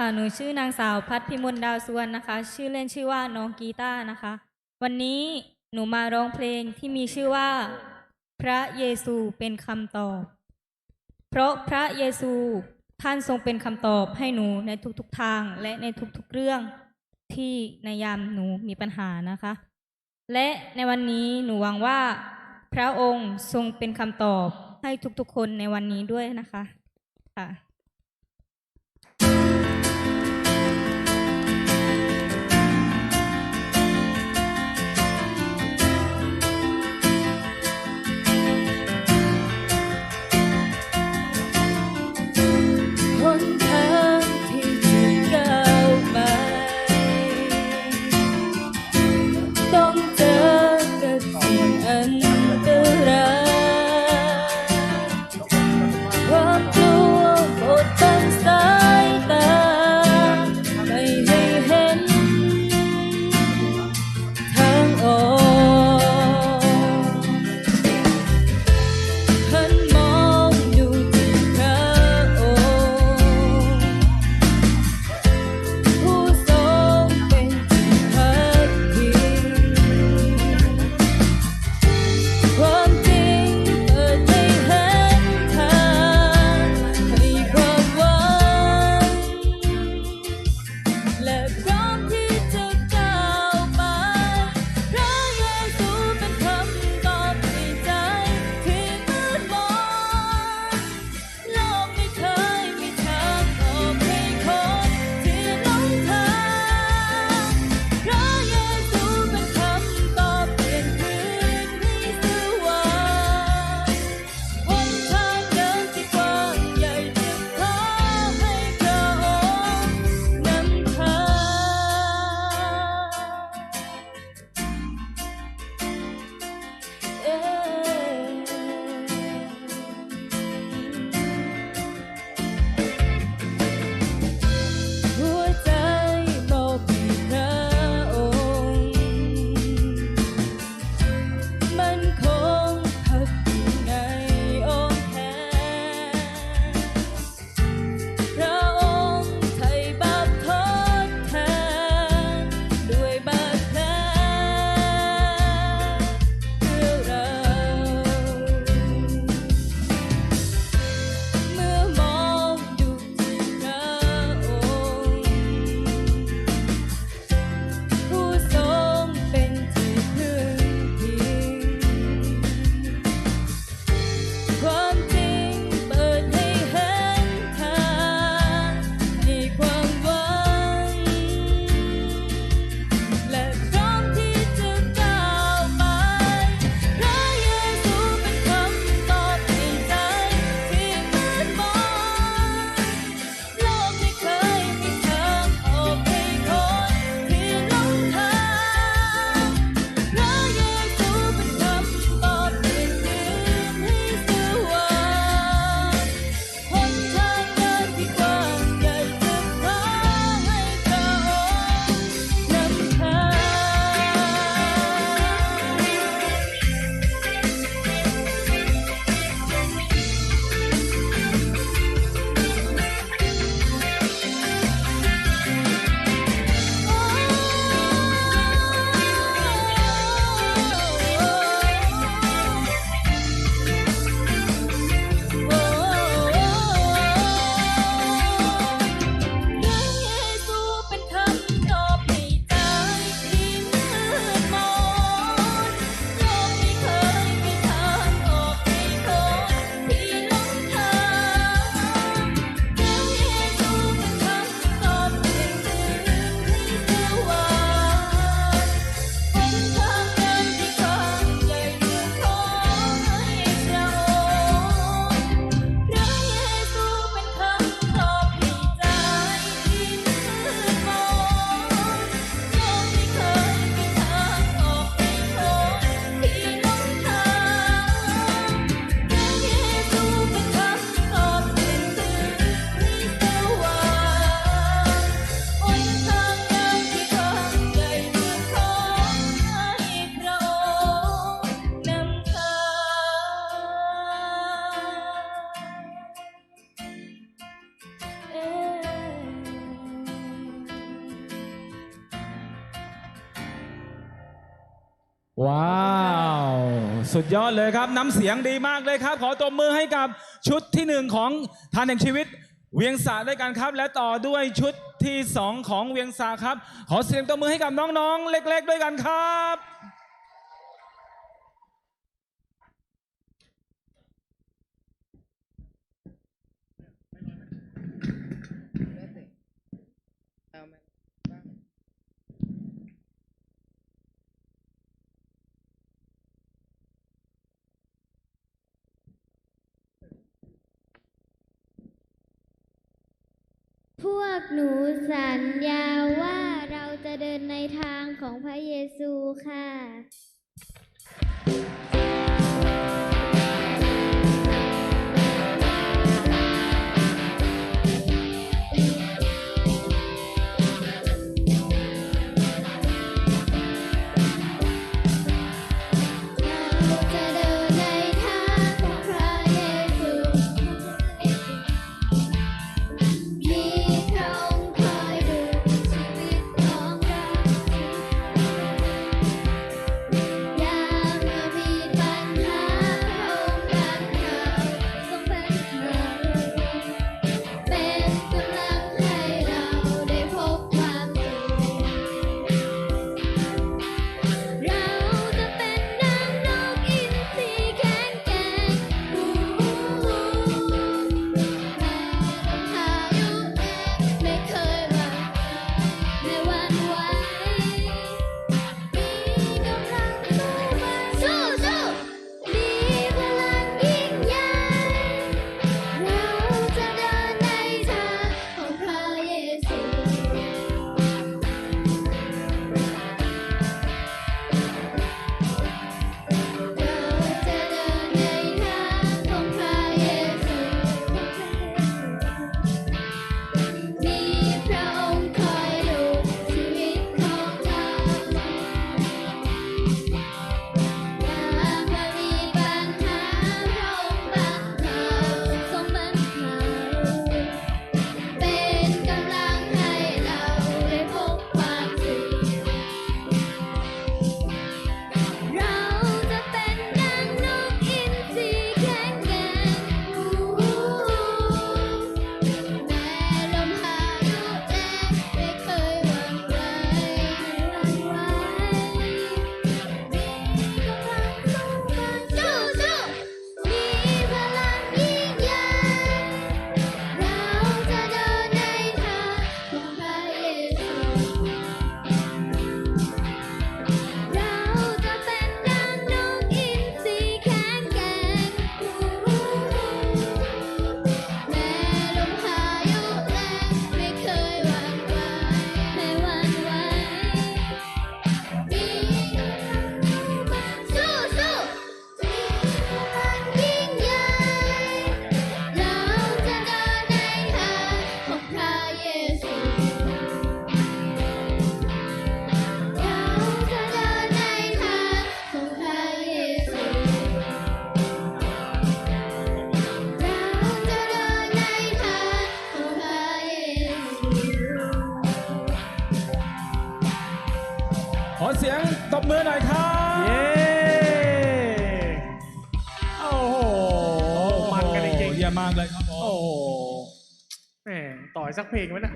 ค่ะ หนูชื่อนางสาวพัฒพิมลดาวสวรรณนะคะ ชื่อเล่นชื่อว่าน้องกีตาร์นะคะ วันนี้หนูมาร้องเพลงที่มีชื่อว่า พระเยซูเป็นคำตอบ เพราะพระเยซูท่านทรงเป็นคำตอบให้หนูในทุกๆทางและในทุกๆเรื่องที่ในยามหนูมีปัญหานะคะ และในวันนี้หนูหวังว่า พระองค์ทรงเป็นคำตอบให้ทุกๆคนในวันนี้ด้วยนะคะค่ะ ว้าว สุดยอดเลยครับน้ำเสียงดีมากเลยครับ ขอตบมือให้กับชุดที่หนึ่งของทานแห่งชีวิตเวียงสาด้วยกันครับ และต่อด้วยชุดที่สองของเวียงสาครับ ขอเสียงตบมือให้กับน้องๆ เล็ก ๆ ด้วยกันครับ วกหนูสัญญาว่าเราจะเดินในทางของพระเยซูค่ะ ขอเสียงตบมือหน่อยครับเย้โอ้โหมันกันจริงๆ เยี่ยมากเลยครับโอ้โหแหมต่อยสักเพลงไหมนะ